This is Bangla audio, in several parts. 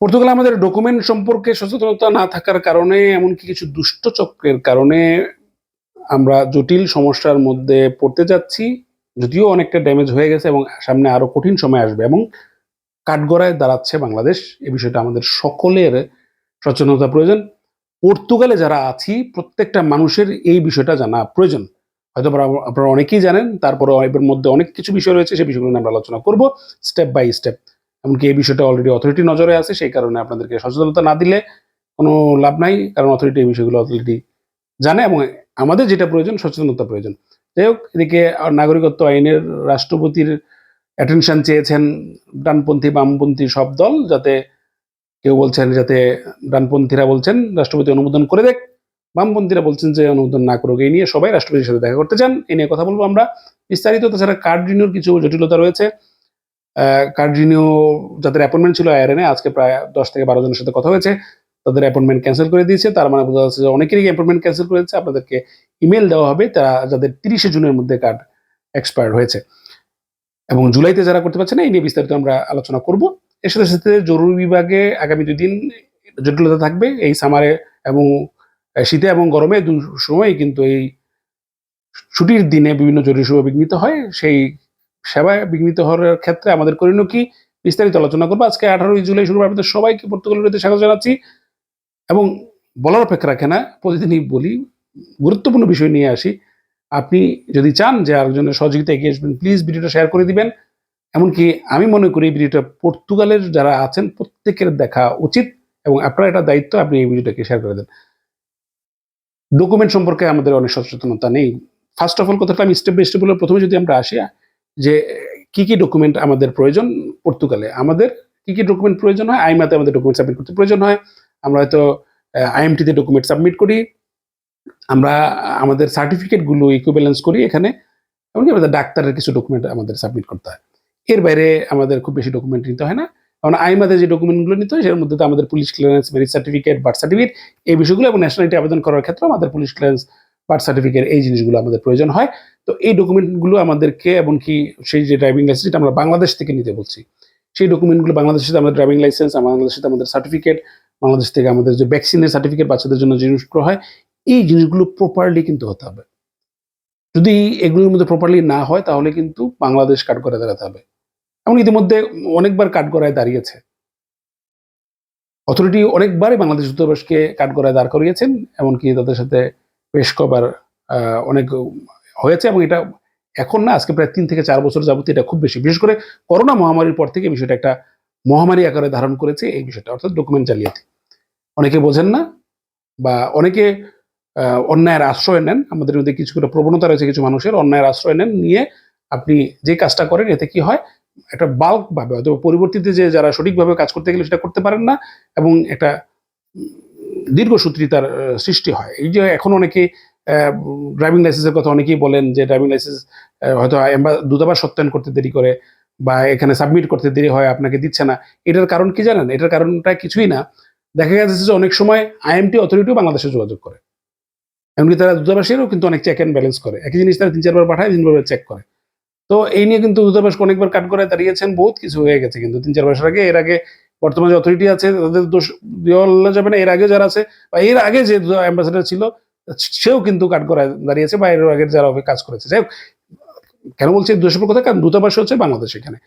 পর্তুগালে আমাদের ডকুমেন্ট সম্পর্কে সচেতনতা না থাকার কারণে, এমনকি কিছু দুষ্ট চক্রের কারণে আমরা জটিল সমস্যার মধ্যে পড়তে যাচ্ছি, যদিও অনেকটা ড্যামেজ হয়ে গেছে এবং সামনে আরও কঠিন সময় আসবে এবং কাঠগড়ায় দাঁড়াচ্ছে বাংলাদেশ। এ বিষয়টা আমাদের সকলের সচেতনতা প্রয়োজন। পর্তুগালে যারা আছি, প্রত্যেকটা মানুষের এই বিষয়টা জানা প্রয়োজন। হয়তো আপনারা- আপনারা অনেকেই জানেন তারপরে এর মধ্যে অনেক কিছু বিষয় রয়েছে সেই বিষয়গুলো নিয়ে আমরা আলোচনা করব স্টেপ বাই স্টেপ এমনকি এই বিষয়টা অলরেডি অথরিটি নজরে আছে, সেই কারণে আপনাদেরকে সচেতনতা না দিলে কোনো লাভ নাই, কারণ অথরিটি এই বিষয়গুলো অলরেডি জানে এবং আমাদের যেটা প্রয়োজন, সচেতনতা প্রয়োজন। যাই হোক, এদিকে নাগরিকত্ব আইনের রাষ্ট্রপতির অ্যাটেনশন চেয়েছেন ডানপন্থী, বামপন্থী সব দল, যাতে কেউ বলছেন যাতে ডানপন্থীরা বলছেন, রাষ্ট্রপতি অনুমোদন করে দেখ। বামপন্থীরা বলছেন যে অনুমোদন না করুক, এই নিয়ে সবাই রাষ্ট্রপতির সাথে দেখা করতে চান, এই নিয়ে কথা বলব আমরা। বিস্তারিত, তাছাড়া কার্ড রিনিউর কিছু জটিলতা রয়েছে কার্ড রিনিউ যাদের অ্যাপয়েন্টমেন্ট ছিল আইআরএনে আজকে প্রায় দশ থেকে বারো জনের সাথে কথা হয়েছে, তাদের অ্যাপয়েন্টমেন্ট ক্যান্সেল করে দিয়েছে। তার মানে বোঝা যাচ্ছে যে অনেকেরই অ্যাপয়েন্টমেন্ট ক্যান্সেল করেছে, আপনাদেরকে ইমেল দেওয়া হবে, তারা যাদের তিরিশে জুনের মধ্যে কার্ড এক্সপায়ার হয়েছে। এবং জুলাইতে যারা করতে পারছে না, এই নিয়ে বিস্তারিত আমরা আলোচনা করব। এর সাথে সাথে জরুরি বিভাগে আগামী দুই দিন জটিলতা থাকবে। এই সামারে এবং শীতে এবং গরমে দু সময় কিন্তু এই ছুটির দিনে বিভিন্ন জরুরি সেবা বিঘ্নিত হয়। সেই সেবায় বিঘ্নিত হওয়ার ক্ষেত্রে আমাদের করণীয় কি? বিস্তারিত আলোচনা করব। আজকে আঠারোই জুলাই শুরু আপনাদের সবাইকে পর্তুগালের স্বাগত জানাচ্ছি। এবং বলার অপেক্ষা রাখে না, প্রতিদিনই বলি, গুরুত্বপূর্ণ বিষয় নিয়ে আসি। আপনি যদি চান যে আরেকজনের সহযোগিতা এগিয়ে আসবেন প্লিজ ভিডিওটা শেয়ার করে দিবেন। এমনকি আমি মনে করি এই ভিডিওটা পর্তুগালের যারা আছেন, প্রত্যেকের দেখা উচিত এবং আপনার এটা দায়িত্ব, আপনি এই ভিডিওটাকে শেয়ার করে দেন। ডকুমেন্ট সম্পর্কে আমাদের অনেক সচেতনতা নেই। ফার্স্ট অফ অল কথাটা আমি স্টেপ বাই স্টেপ বলে প্রথমে যদি আমরা আসি যে, কি কি ডকুমেন্ট আমাদের প্রয়োজন? পর্তুগালে আমাদের কি কি ডকুমেন্ট প্রয়োজন হয়? আইমাতে আমাদের ডকুমেন্ট সাবমিট করতে প্রয়োজন হয়। আমরা হয়তো আইএমটিতে ডকুমেন্ট সাবমিট করি। আমরা, আমাদের সার্টিফিকেটগুলো ইকুইভ্যালেন্স করি এখানে। এমনকি আমাদের ডাক্তারের কিছু ডকুমেন্ট আমাদের সাবমিট করতে হয়। এর বাইরে আমাদের খুব বেশি ডকুমেন্ট নিতে হয় না। কারণ আইমাতে যে ডকুমেন্টগুলো নিতে হয়, সের মধ্যে তো আমাদের police clearance marriage certificate birth certificate এই বিষয়গুলো এবং ন্যাশনালিটি আবেদন করার ক্ষেত্রে আমাদের পুলিশ ক্লিয়ারেন্স বার্থ সার্টিফিকেট এই জিনিসগুলো আমাদের প্রয়োজন হয়। তো এই ডকুমেন্টগুলো আমাদেরকে এমনকি সেই যে ড্রাইভিং লাইসেন্স যেটা আমরা বাংলাদেশ থেকে নিতে বলছি। সেই ডকুমেন্টগুলো বাংলাদেশের সাথে আমাদের ড্রাইভিং লাইসেন্স বাংলাদেশের আমাদের সার্টিফিকেট বাংলাদেশ থেকে আমাদের যে ভ্যাকসিনের সার্টিফিকেট বাচ্চাদের জন্য জিনিসগুলো হয়, এই জিনিসগুলো প্রপারলি কিন্তু হতে হবে। যদি এগুলোর মধ্যে প্রপারলি না হয়, তাহলে কিন্তু বাংলাদেশ কাট করে দাঁড়াতে হবে। এমন ইতিমধ্যে অনেকবার কাঠগড়ায় দাঁড়িয়েছে। অথরিটি অনেকবারই বাংলাদেশ দূতাবাসকে কাঠগড়ায় দাঁড় করিয়েছেন, এমনকি তাদের সাথে বেশ কবার অনেক হয়েছে এবং এটা এখন না, আজকে প্রায় তিন থেকে চার বছর যাবত এটা খুব বেশি। বিশেষ করে করোনা মহামারীর পর থেকে বিষয়টা একটা মহামারী আকারে ধারণ করেছে এই বিষয়টা, অর্থাৎ ডকুমেন্ট জালিয়াতি অনেকে বোঝেন না বা অনেকে অন্যায়ের আশ্রয় নেন। আমাদের মধ্যে কিছু একটা প্রবণতা রয়েছে কিছু মানুষের, অন্যায়ের আশ্রয় নেন, নিয়ে আপনি যে কাজটা করেন, এতে কি হয়? একটা বাল্ক ভাবে হয়তো পরিবর্তিতে যে যারা সঠিকভাবে কাজ করতে গেলে সেটা করতে পারেন না এবং একটা দীর্ঘসূত্রিতার সৃষ্টি হয়। এই যে এখন অনেকে ড্রাইভিং লাইসেন্সের কথা অনেকেই বলেন যে ড্রাইভিং লাইসেন্স হয়তো দূতাবাস সত্যায়ন করতে দেরি করে বা এখানে সাবমিট করতে দেরি হয়, আপনাকে দিচ্ছে না। এটার কারণ কি জানেন? এটার কারণটা কিছুই না। দেখা গেছে যে অনেক সময় আইএমটি অথরিটিও বাংলাদেশে যোগাযোগ করে। এমনকি তারা দূতাবাসেরও কিন্তু অনেক চেক অ্যান্ড ব্যালেন্স করে। একই জিনিস তারা তিন চারবার পাঠায় তিনবার চেক করে। তো এই নিয়ে কিন্তু দূতাবাস অনেকবার কাট করে দাঁড়িয়েছেন, বহুত কিছু হয়ে গেছে। কিন্তু তিন চার বছর আগে, এর আগে বর্তমানে যে অথরিটি আছে, তাদের দোষ দেওয়া যাবে না। এর আগে যারা আছে, বা এর আগে যে অ্যাম্বাসেডার ছিল, সেও কিন্তু কাট করা দাঁড়িয়েছে, বা এর আগে যারা কাজ করেছে। যাই কেন বলছি দোষের কথা? কারণ দূতাবাস হচ্ছে বাংলাদেশ এখানে।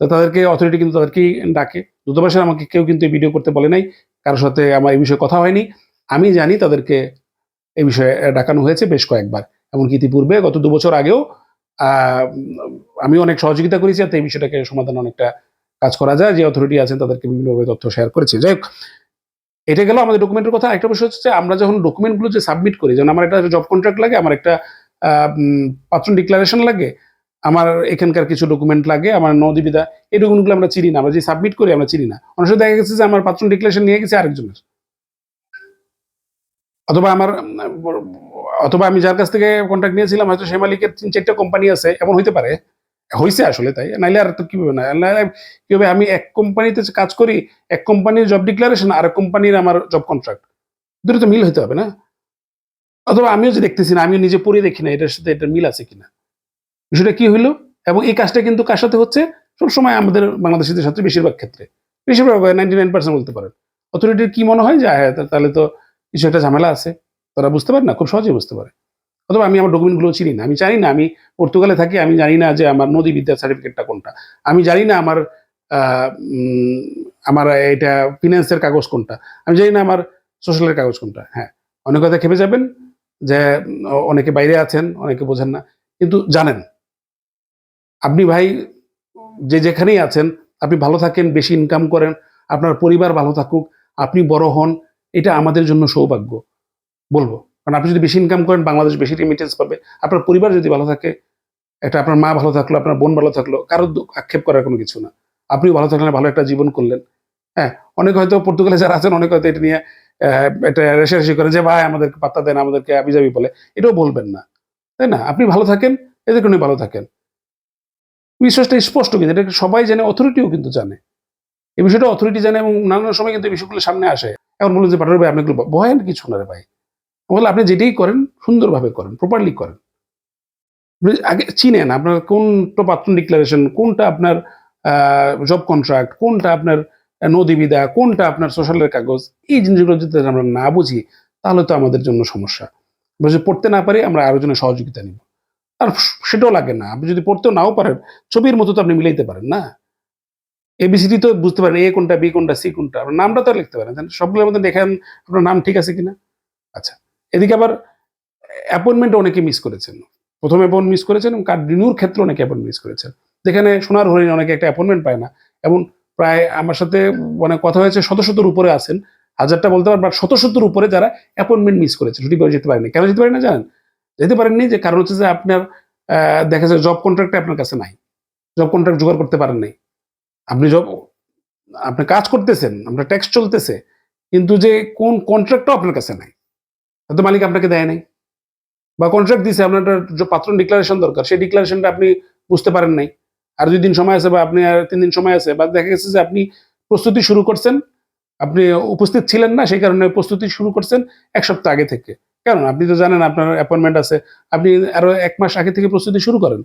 তো তাদেরকে অথরিটি কিন্তু তাদেরকেই ডাকে। দূতাবাসের আমাকে কেউ কিন্তু ভিডিও করতে বলে নাই। কারোর সাথে আমার এই বিষয়ে কথা হয়নি। আমি জানি তাদেরকে এই বিষয়ে ডাকানো হয়েছে বেশ কয়েকবার। এমনকি ইতিপূর্বে, গত দু বছর আগেও আমি অনেক সহযোগিতা করেছি যাতে এই বিষয়টাকে সমাধান অনেকটা কাজ করা যায়, যে অথরিটি আছেন তাদেরকে বিভিন্নভাবে তথ্য শেয়ার করেছি। যাই হোক, এটা গেল আমাদের ডকুমেন্টের কথা। একটা বিষয় হচ্ছে আমরা যখন ডকুমেন্টগুলো যে সাবমিট করি, যেমন আমার একটা জব কন্ট্রাক্ট লাগে, আমার একটা পাত্রন ডিক্লারেশন লাগে, আমার এখানকার কিছু ডকুমেন্ট লাগে, আমার নদীবিদা, এই ডকুমেন্টগুলো আমরা চিনি না। আমরা যে সাবমিট করি, আমরা চিনি না। অনেক সময় দেখা গেছে যে আমার পাত্রন ডিক্লারেশন নিয়ে গেছে আরেকজনের। অথবা আমার অথবা আমি যার কাছ থেকে কন্ট্রাক্ট নিয়েছিলাম, হয়তো সে মালিকের তিন চারটা কোম্পানি আছে, এমন হইতে পারে। হয়েছে আসলে তাই। নাইলে আর তো কীভাবে না নাইলে কীভাবে আমি এক কোম্পানিতে কাজ করি, এক কোম্পানির জব ডিক্লারেশন আর এক কোম্পানির আমার জব কন্ট্রাক্ট দুটো তো মিল হইতে হবে না? অথবা আমিও যে দেখতেছি না, আমিও নিজে পড়ে দেখি না এটার সাথে এটার মিল আছে কিনা। বিষয়টা কি হইল? এবং এই কাজটা কিন্তু কার সাথে হচ্ছে? সবসময় আমাদের বাংলাদেশিদের সাথে বেশিরভাগ ক্ষেত্রে। বেশিরভাগ নাইনটি নাইন পার্সেন্ট বলতে পারেন। অথরিটির কি মনে হয়? যে হ্যাঁ তাহলে তো কিছু একটা ঝামেলা আছে। তারা বুঝতে পারে না, খুব সহজেই বুঝতে পারে। অথবা আমি আমার ডকুমেন্টগুলো চিনি না। আমি জানি না, আমি পর্তুগালে থাকি, আমি জানি না যে আমার নদী বিদ্যার সার্টিফিকেটটা কোনটা। আমি জানি না আমার আমার এটা ফিনান্সের কাগজ কোনটা। আমি জানি না আমার সোশ্যালের কাগজ কোনটা। হ্যাঁ অনেক কথা খেপে যাবেন যে, অনেকে বাইরে আছেন, অনেকে বোঝেন না, কিন্তু জানেন। আপনি ভাই, যে যেখানেই আছেন, আপনি ভালো থাকেন, বেশি ইনকাম করেন, আপনার পরিবার ভালো থাকুক, আপনি বড় হন, এটা আমাদের জন্য সৌভাগ্য। বলব। কারণ আপনি যদি বেশি ইনকাম করেন, বাংলাদেশ বেশি রেমিটেন্স পাবে। আপনার পরিবার যদি ভালো থাকে, একটা আপনার মা ভালো থাকল, আপনার বোন ভালো থাকল, কারও আক্ষেপ করার কোনো কিছু না। আপনিও ভালো থাকলেন ভালো একটা জীবন করলেন। হ্যাঁ অনেক হয়তো পর্তুগালে যারা আছেন, অনেক হয়তো এটা নিয়ে এটা রেশারেশি করে যে, ভাই, আমাদেরকে পাত্তা দেন, আমাদেরকে আবিজাবি বলে। এটাও বলবেন না। তাই না? আপনি ভালো থাকেন, এদের কোনো ভালো থাকেন। বিশ্বাসটা স্পষ্ট কিন্তু, এটা সবাই জানে অথরিটিও কিন্তু জানে। এই বিষয়টা অথরিটি জানে এবং নানান সময় কিন্তু এই বিষয়গুলো সামনে আসে। এখন বলুন যে পাঠার ভাই, আপনি ভয়েন কিছু না রে ভাই। বলে আপনি যেটাই করেন সুন্দরভাবে করেন প্রপারলি করেন। আগে চিনেন আপনার কোনটা পাত্র ডিক্লারেশন কোনটা আপনার জব কন্ট্রাক্ট কোনটা আপনার আহ, নদী বিদা কোনটা আপনার সোশ্যালের কাগজ এই জিনিসগুলো যদি আমরা না বুঝি তাহলে তো আমাদের জন্য সমস্যা। যদি পড়তে না পারি আমরা আরও জনের সহযোগিতা নিব। আর সেটাও লাগে না। আপনি যদি পড়তেও নাও পারেন ছবির মতো তো আপনি মিলাইতে পারেন না। এবিসিডি তো বুঝতে পারেন এ কোনটা বি কোনটা সি কোনটা। আপনার নামটা তো লিখতে পারেন। সবগুলোর মধ্যে দেখেন আপনার নাম ঠিক আছে কিনা? আচ্ছা। এদিকে আবার অ্যাপয়েন্টমেন্ট অনেকে মিস করেছেন। প্রথম অ্যাপয়েন্ট মিস করেছেন এবং কার্ড রিনিউর ক্ষেত্রে অনেকে অ্যাপয়েন্ট মিস করেছেন। যেখানে সোনার হরিণ অনেকে একটা অ্যাপয়েন্টমেন্ট পায় না এবং প্রায় আমার সাথে মানে কথা হয়েছে শত শতর উপরে আছেন। হাজারটা বলতে পারেন বাট শত শতর উপরে যারা অ্যাপয়েন্টমেন্ট মিস করেছে ছুটি করে যেতে পারেনি। কেন যেতে পারেন না জানেন? যেতে পারেননি যে কারণ হচ্ছে যে আপনার দেখা যায় জব কন্ট্রাক্টটা আপনার কাছে নাই। জব কন্ট্রাক্ট জোগাড় করতে পারেন নাই। আপনি জব আপনি কাজ করতেছেন, আপনার ট্যাক্স চলতেছে, কিন্তু যে কোন কন্ট্রাক্টও আপনার কাছে নাই। হয়তো মালিক আপনাকে দেয় নাই। বা কন্ট্রাক্ট দিছে, আপনার যে ডিক্লারেশন দরকার, সেই ডিক্লারেশনটা আপনি বুঝতে পারেন নাই। আর দুই দিন সময় আছে বা আপনি আর তিন দিন সময় আছে, বা দেখা গেছে যে আপনি প্রস্তুতি শুরু করছেন, আপনি উপস্থিত ছিলেন না, সেই কারণে প্রস্তুতি শুরু করছেন এক সপ্তাহ আগে থেকে। কারণ আপনি তো জানেন আপনার অ্যাপয়েন্টমেন্ট আছে, আপনি আরও এক মাস আগে থেকে প্রস্তুতি শুরু করেন।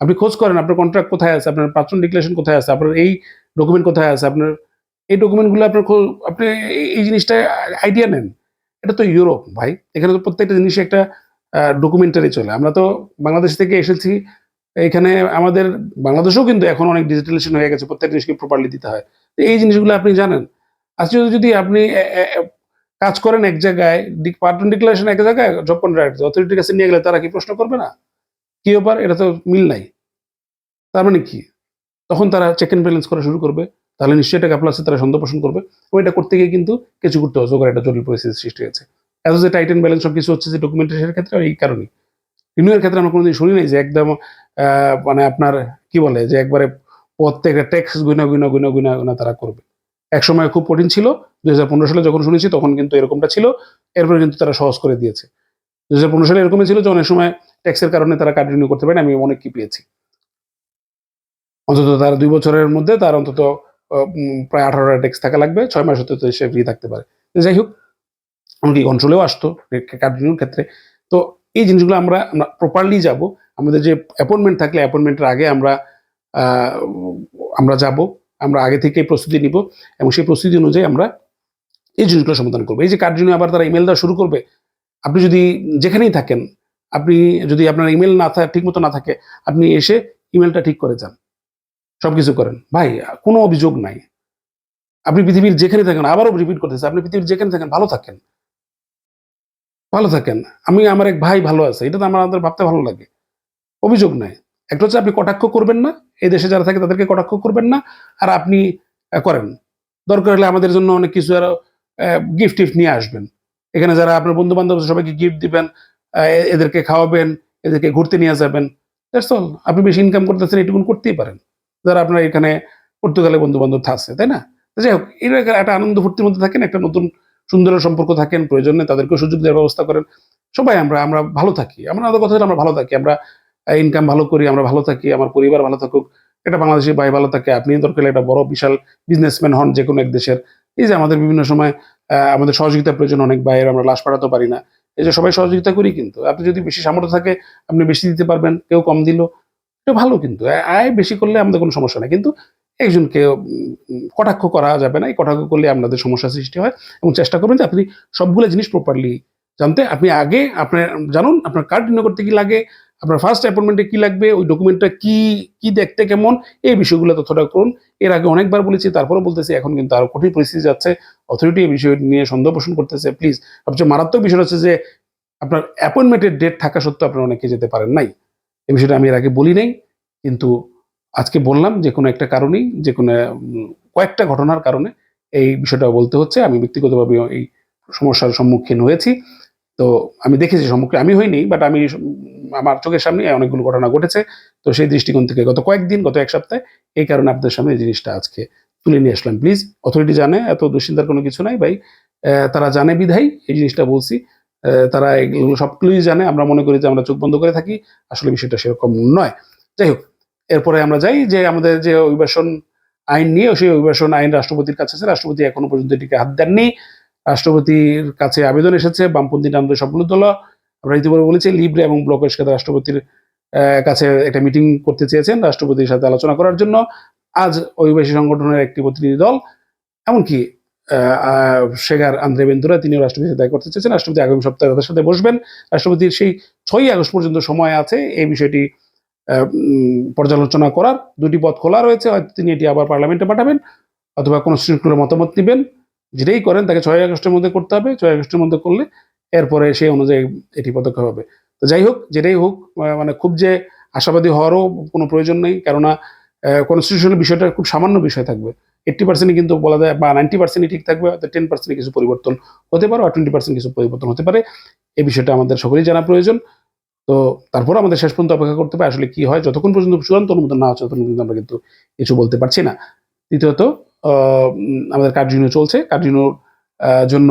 আপনি খোঁজ করেন আপনার কন্ট্রাক্ট কোথায় আছে, আপনার পাত্র ডিক্লারেশন কোথায় আছে, আপনার এই ডকুমেন্ট কোথায় আছে, আপনার এই ডকুমেন্টগুলো আপনার আপনি এই জিনিসটা আইডিয়া নেন। এটা তো ইউরোপ ভাই। এখানে তো প্রত্যেকটা জিনিসে একটা ডকুমেন্টারি চলে। আমরা তো বাংলাদেশ থেকে এসেছি, এখানে আমাদের, বাংলাদেশেও কিন্তু এখন অনেক ডিজিটালাইজেশন হয়ে গেছে প্রত্যেক জিনিসকে প্রপারলি দিতে হয়। তো এই জিনিসগুলো আপনি জানেন। আজকে যদি আপনি কাজ করেন এক জায়গায় পার্টন ডিক্লারেশন এক জায়গায় জব কন্ট্রাক্ট অথরিটির কাছে নিয়ে গেলে তারা কি প্রশ্ন করবে না? কি ব্যাপার? এটা তো মিল নাই। তার মানে কি? তখন তারা চেক এন্ড ব্যালেন্স করা শুরু করবে। তাহলে নিশ্চয়ই এটা আছে তারা সন্দেহ পোষণ করবে এবং এটা করতে গিয়ে কিন্তু কিছু করতে অজগর একটা জটিল পরিস্থিতি সৃষ্টি হয়েছে। এত যে টাইটেন ব্যালেন্স সব কিছু হচ্ছে যে ডকুমেন্টেশনের ক্ষেত্রে এই কারণে। রিনিউয়ের ক্ষেত্রে আমরা কোনোদিন শুনি নাই যে একদম মানে আপনার কি বলে যে একবারে প্রত্যেকটা ট্যাক্স গুনা গুনা গুনা গুনা গুনা তারা করবে। এক সময় খুব কঠিন ছিল। দু সালে যখন শুনেছি তখন কিন্তু এরকমটা ছিল। এরপরে কিন্তু তারা সহজ করে দিয়েছে। দু সালে এরকমই ছিল যে অনেক সময় ট্যাক্সের কারণে তারা কার্ড রিনিউ করতে পারে না, আমি অনেক কি পেয়েছি। অন্তত তার দুই বছরের মধ্যে তার অন্তত প্রায় আঠারোটা ট্যাক্স থাকা লাগবে, ছয় মাস হতে সে ফ্রি থাকতে পারে। যাই হোক এমনকি কন্ট্রোলেও আসতো কার্ডিনিউর ক্ষেত্রে। তো এই জিনিসগুলো আমরা আমরা প্রপারলি যাব। আমাদের যে অ্যাপয়েন্টমেন্ট থাকলে অ্যাপয়েন্টমেন্টের আগে আমরা আমরা যাব, আমরা আগে থেকে প্রস্তুতি নিব এবং সেই প্রস্তুতি অনুযায়ী আমরা এই জিনিসগুলো সমাধান করব। এই যে কার্ডিনিউ আবার তারা ইমেল দেওয়া শুরু করবে, আপনি যদি যেখানেই থাকেন, আপনি যদি আপনার ইমেল না থাকে ঠিক মতো না থাকে, আপনি এসে ইমেলটা ঠিক করে যান। সব কিছু করেন। ভাই, কোনো অভিযোগ নাই। আপনি পৃথিবীর যেখানে থাকেন, আবারও রিপিট করতেছে, আপনি পৃথিবীর যেখানে থাকেন, ভালো থাকেন। ভালো থাকেন। আমি, আমার এক ভাই ভালো আছে, এটা তো আমার, আমাদের ভাবতে ভালো লাগে। অভিযোগ নাই। একটা হচ্ছে আপনি কটাক্ষ করবেন না, এই দেশে যারা থাকে তাদেরকে কটাক্ষ করবেন না, আর আপনি করেন। দরকার হলে আমাদের জন্য অনেক কিছু আরও গিফট টিফট নিয়ে আসবেন। এখানে যারা আপনার বন্ধু বান্ধব সবাইকে গিফট দিবেন এদেরকে খাওয়াবেন, এদেরকে ঘুরতে নিয়ে যাবেন। আপনি বেশি ইনকাম করতেছেন, এটুকুন করতেই পারেন। যারা আপনার এখানে পর্তুগালে বন্ধু বান্ধব আছে, তাই না? যাই হোক, এর একটা আনন্দ ফুর্তির মধ্যে থাকেন, একটা নতুন সুন্দর সম্পর্ক থাকেন, প্রয়োজনে তাদেরকে সুযোগ দেওয়ার ব্যবস্থা করেন। সবাই আমরা আমরা ভালো থাকি। আমরা আমাদের কথা আমরা ভালো থাকি। আমরা ইনকাম ভালো করি, আমরা ভালো থাকি, আমার পরিবার ভালো থাকুক এটা বাংলাদেশি ভাই ভালো থাকে, আপনি দরকার একটা বড়, বিশাল বিজনেসম্যান হন যে কোনো এক দেশের। এই যে আমাদের বিভিন্ন সময় আমাদের সহযোগিতা প্রয়োজন, অনেক ভাইয়ের আমরা লাশ পাঠাতে পারি না। এই যে সবাই সহযোগিতা করি কিন্তু। আপনি যদি বেশি সামর্থ্য থাকে, আপনি বেশি দিতে পারবেন, কেউ কম দিল এটা ভালো কিন্তু আয়- বেশি করলে আমাদের কোনো সমস্যা নেই। কিন্তু একজনকে কটাক্ষ করা যাবে না, এই কটাক্ষ করলে আপনাদের সমস্যা সৃষ্টি হয় এবং চেষ্টা করবেন যে আপনি সবগুলো জিনিস প্রপারলি জানতে। আপনি আগে আপনার, জানুন আপনার কার্ড রিনিউ করতে কি লাগে, আপনার ফার্স্ট অ্যাপয়েন্টমেন্টে কি লাগবে, ওই ডকুমেন্টটা কি কি দেখতে কেমন, এই বিষয়গুলো তথ্যটা করুন। এর আগে অনেকবার বলেছি তারপরে বলতেছি, এখন কিন্তু আরও কঠিন পরিস্থিতি যাচ্ছে। অথরিটি এই বিষয় নিয়ে সন্দেহ পোষণ করতেছে প্লিজ সবচেয়ে মারাত্মক বিষয় হচ্ছে যে, আপনার অ্যাপয়েন্টমেন্টের ডেট থাকা সত্ত্বেও আপনারা অনেকে যেতে পারেন নাই। এই বিষয়টা আমি এর আগে বলি নাই, কিন্তু আজকে বললাম যে কোনো একটা কারণেই, যে কোনো কয়েকটা ঘটনার কারণে এই বিষয়টা বলতে হচ্ছে। আমি ব্যক্তিগতভাবে এই সমস্যার সম্মুখীন হয়েছি। তো আমি দেখেছি সম্মুখীন, আমি হইনি বাট আমি আমার চোখের সামনে অনেকগুলো ঘটনা ঘটেছে। তো সেই দৃষ্টিকোণ থেকে গত কয়েকদিন, গত এক সপ্তাহে এই কারণে আপনাদের সামনে এই জিনিসটা আজকে তুলে নিয়ে আসলাম। প্লিজ অথরিটি জানে, এত দুশ্চিন্তার কোনো কিছু নাই ভাই। তারা জানে বিধাই এই জিনিসটা বলছি। তারা এগুলো সবগুলোই জানে। আমরা মনে করি যে আমরা চোখ বন্ধ করে থাকি। আসলে বিষয়টা সেরকম নয়। যাই হোক, এরপরে আমরা যাই যে আমাদের যে অভিবাসন আইন নিয়ে, সেই অভিবাসন আইন রাষ্ট্রপতির কাছে আছে। রাষ্ট্রপতি এখনও পর্যন্ত এটিকে হাত দেননি। রাষ্ট্রপতির কাছে আবেদন এসেছে। বামপন্থী নামদের সবগুলো দল আমরা ইতিপূর্বে বলেছি লিব্রে এবং ব্লকের সাথে রাষ্ট্রপতির কাছে একটা মিটিং করতে চেয়েছেন রাষ্ট্রপতির সাথে আলোচনা করার জন্য। আজ অভিবাসী সংগঠনের একটি প্রতিনিধি দল, এমনকি শেখার আন্দ্রে বেন্দুরা, তিনিও রাষ্ট্রপতির সাথে দেখা করতে চেয়েছেন। রাষ্ট্রপতি আগামী সপ্তাহে তাদের সাথে বসবেন। রাষ্ট্রপতির সেই ছয়ই আগস্ট পর্যন্ত সময় আছে এই বিষয়টি পর্যালোচনা করার। দুটি পথ খোলা রয়েছে, হয়তো তিনি এটি আবার পার্লামেন্টে পাঠাবেন অথবা কোনো শৃঙ্খলার মতামত নেবেন। যেটাই করেন, তাকে ছয় আগস্টের মধ্যে করতে হবে। ছয় আগস্টের মধ্যে করলে এরপরে সেই অনুযায়ী এটি পদক্ষেপ হবে। তো যাই হোক, যেটাই হোক মানে খুব যে আশাবাদী হওয়ারও কোনো প্রয়োজন নেই। কেননা কনস্টিটিউশনাল বিষয়টা খুব সামান্য বিষয় থাকবে। এইট্টি পার্সেন্টই কিন্তু বলা যায় বা নাইনটি পার্সেন্টই ঠিক থাকবে, হয়তো টেন পার্সেন্ট কিছু পরিবর্তন হতে পারে বা টোয়েন্টি পার্সেন্ট কিছু পরিবর্তন হতে পারে। এই বিষয়টা আমাদের সকলেই জানা প্রয়োজন। তো তারপর আমাদের শেষ পর্যন্ত অপেক্ষা করতে হবে, আসলে কি হয়, যতক্ষণ পর্যন্ত চূড়ান্ত অনুমোদন না হচ্ছে, ততক্ষণ কিন্তু আমরা কিন্তু কিছু বলতে পারছি না। দ্বিতীয়ত আমাদের কার্যনির্বাহ চলছে। কার্যনির্বাহর জন্য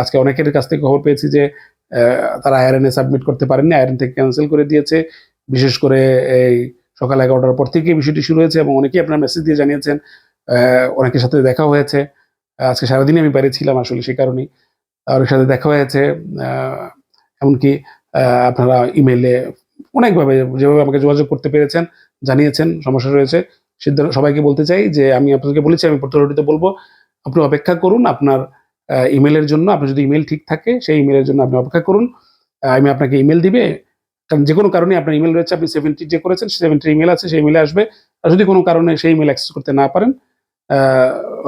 আজকে অনেকের কাছ থেকে খবর পেয়েছি যে তারা আয়রনে সাবমিট করতে পারেননি আয়রন থেকে ক্যান্সেল করে দিয়েছে। বিশেষ করে এই সকাল এগারোটার পর থেকে বিষয়টি শুরু হয়েছে এবং অনেকেই আপনার মেসেজ দিয়ে জানিয়েছেন অনেকের সাথে দেখা হয়েছে। আজকে সারাদিনই আমি বাইরে ছিলাম আসলে সেই কারণেই। অনেকের সাথে দেখা হয়েছে এমনকি আপনারা ইমেলে অনেকভাবে যেভাবে আমাকে যোগাযোগ করতে পেরেছেন, জানিয়েছেন, সমস্যা রয়েছে, সিদ্ধান্ত সবাইকে বলতে চাই যে আমি আপনাদেরকে বলেছি, আমি প্রত্যেকটিতে বলব, আপনি অপেক্ষা করুন আপনার ইমেলের জন্য, আপনার যদি ইমেল ঠিক থাকে, সেই ইমেলের জন্য আপনি অপেক্ষা করুন। আমি আপনাকে ইমেল দিবে, কারণ যে কোনো কারণে আপনার ইমেল রয়েছে, আপনি সেভেন্টি যে করেছেন সেভেন্টি ইমেল আছে, সেই ইমেলে আসবে। আর যদি কোনো কারণে সেই ইমেল অ্যাক্সেস করতে না পারেন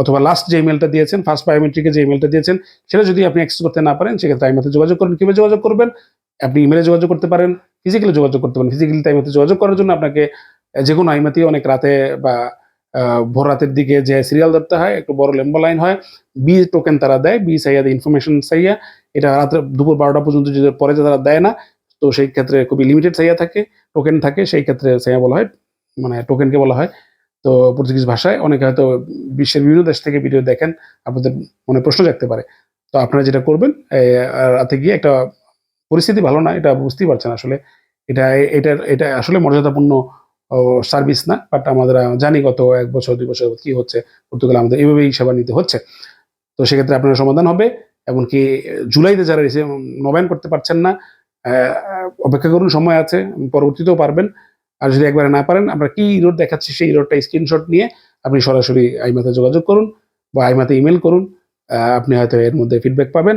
অথবা লাস্ট যে ইমেলটা দিয়েছেন ফার্স্ট বায়োমেট্রিকে যে ইমেলটা দিয়েছেন, সেটা যদি আপনি অ্যাক্সেস করতে না পারেন, সেক্ষেত্রে টাইম আইমাতে যোগাযোগ করুন। কীভাবে যোগাযোগ করবেন? আপনি ইমেলে যোগাযোগ করতে পারেন ফিজিক্যালি যোগাযোগ করতে পারেন। ফিজিক্যালি টাইম টাইমে যোগাযোগ করার জন্য আপনাকে যে কোনো আইমাতি অনেক রাতে বা ভোর রাতের দিকে যে সিরিয়াল ধরতে হয়, একটু বড় লম্বা লাইন হয় বি টোকেন তারা দেয় বি সাইয়া ইনফরমেশন সাইয়া। এটা রাত্রে দুপুর বারোটা পর্যন্ত যদি পরে তারা দেয় না, তো সেই ক্ষেত্রে খুবই লিমিটেড সাইয়া থাকে টোকেন থাকে, সেই ক্ষেত্রে সাইয়া বলা হয় মানে টোকেনকে বলা হয় তো পর্তুগিজ ভাষায় অনেকে হয়তো বিশ্বের বিভিন্ন দেশ থেকে ভিডিও দেখেন, আপনাদের মনে প্রশ্ন জাগতে পারে। তো আপনারা যেটা করবেন রাতে গিয়ে একটা পরিস্থিতি ভালো না, এটা বুঝতেই পারছেন আসলে। এটা এটা এটা আসলে মর্যাদাপূর্ণ সার্ভিস না বাট আমাদের জানি গত এক বছর, দুই বছর কি হচ্ছে পর্তুগালে আমাদের এইভাবেই সেবা নিতে হচ্ছে। তো সেক্ষেত্রে আপনার সমাধান হবে, এমনকি জুলাইতে যারা এসে নবায়ন করতে পারছেন না অপেক্ষা করুন, সময় আছে, পরবর্তীতেও পারবেন। আর যদি একবারে না পারেন আমরা কি ইরোড দেখাচ্ছি সেই ইরোডটা স্ক্রিনশট নিয়ে আপনি সরাসরি আইমাতে যোগাযোগ করুন বা আইমাতে ইমেল করুন আপনি হয়তো এর মধ্যে ফিডব্যাক পাবেন।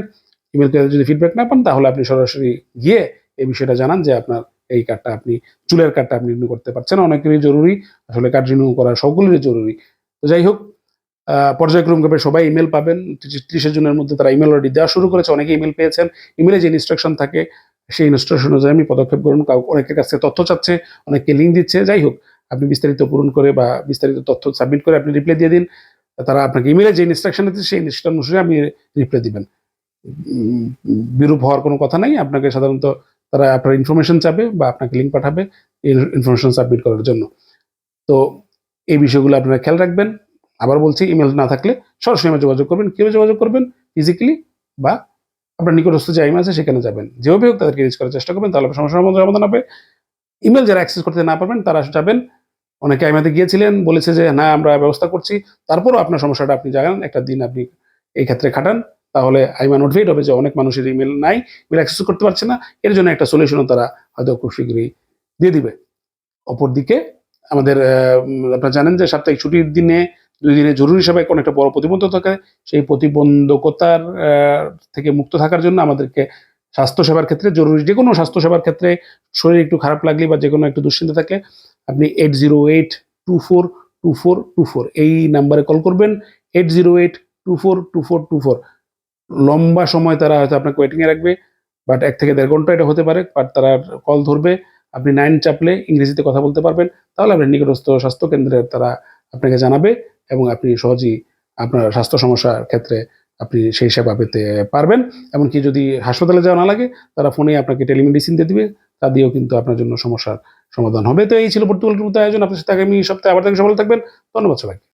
ইমেল করে যদি ফিডব্যাক না পান তাহলে আপনি সরাসরি গিয়ে এই বিষয়টা জানান যে আপনার এই কার্ডটা আপনি চুলের কার্ডটা আপনি রিনিউ করতে পারছেন। অনেকেরই জরুরি আসলে কার্ড রিনিউ করা সকলেরই জরুরি। তো যাই হোক আহ, পর্যায়ক্রমভাবে সবাই ইমেল পাবেন। ত্রিশে জুনের মধ্যে তারা ইমেল অলরেডি দেওয়া শুরু করেছে অনেকে ইমেল পেয়েছেন। ইমেলে যে ইনস্ট্রাকশন থাকে সেই ইনস্ট্রাকশন অনুযায়ী আপনি পদক্ষেপ কাউ, অনেকের কাছে তথ্য চাচ্ছে, অনেককে লিঙ্ক দিচ্ছে। যাই হোক, আপনি বিস্তারিত পূরণ করে বা বিস্তারিত তথ্য সাবমিট করে আপনি রিপ্লাই দিয়ে দিন। তারা আপনাকে ইমেলে যে ইনস্ট্রাকশন আছে সেই ইনস্ট্রাকশন অনুসারে আপনি রিপ্লাই দিবেন। বিরূপ হওয়ার কোনো কথা নাই। আপনাকে সাধারণত তারা আপনার ইনফরমেশন চাবে বা আপনাকে লিঙ্ক পাঠাবে ইনফরমেশন সাবমিট করার জন্য। তো এই বিষয়গুলো আপনারা খেয়াল রাখবেন। আবার বলছি ইমেল না থাকলে সরাসরি যোগাযোগ করবেন। কীভাবে যোগাযোগ করবেন? ফিজিক্যালি বা আপনার নিকটস্থ যে আইম আছে সেখানে যাবেন। যেভাবে হোক তাদেরকে রিচ করার চেষ্টা করবেন, তাহলে সমস্যার মধ্যে সমাধান হবে। ইমেল যারা অ্যাক্সেস করতে না পারবেন, তারা যাবেন। অনেকে আইমাতে গিয়েছিলেন, বলেছে যে, না, আমরা ব্যবস্থা করছি। তারপরও আপনার সমস্যাটা আপনি জানান, একটা দিন আপনি এই ক্ষেত্রে খাটান। তাহলে আইমা নোটিফাইড হবে যে, অনেক মানুষের ইমেল নাই ইমেল অ্যাক্সেস করতে পারছে না। এর জন্য একটা সলিউশনও তারা হয়তো খুব শীঘ্রই দিয়ে দিবে। অপরদিকে আমাদের আপনারা জানেন যে সাপ্তাহিক ছুটির দিনে দুই দিনে জরুরি সভায় কোনো একটা বড় প্রতিবন্ধক থাকে, সেই প্রতিবন্ধকতার থেকে মুক্ত থাকার জন্য আমাদেরকে স্বাস্থ্যসেবার ক্ষেত্রে জরুরি, যে কোনো স্বাস্থ্যসেবার ক্ষেত্রে শরীর একটু খারাপ লাগলে বা যে কোনো একটু দুশ্চিন্তা থাকলে আপনি eight zero eight two four two four two four এই নাম্বারে কল করবেন eight zero eight two four two four two four লম্বা সময় তারা হয়তো আপনাকে ওয়েটিংয়ে রাখবে বাট এক থেকে দেড় ঘণ্টা এটা হতে পারে বাট তারা কল ধরবে, আপনি নাইন চাপলে ইংরেজিতে কথা বলতে পারবেন, তাহলে আপনার নিকটস্থ স্বাস্থ্য কেন্দ্রে তারা আপনাকে জানাবে। এবং আপনি সহজেই আপনার স্বাস্থ্য সমস্যার ক্ষেত্রে আপনি সেই সেবা পেতে পারবেন। এমনকি যদি হাসপাতালে যাওয়া না লাগে, তারা ফোনে আপনাকে টেলিমেডিসিন দিয়ে দিবে, তা দিয়েও কিন্তু আপনার জন্য সমস্যার সমাধান হবে। তো এই ছিল পর্তুগালের মতো আয়োজন। আপনার সাথে আগামী সপ্তাহে আবার থেকে সফল থাকবেন। ধন্যবাদ সবাই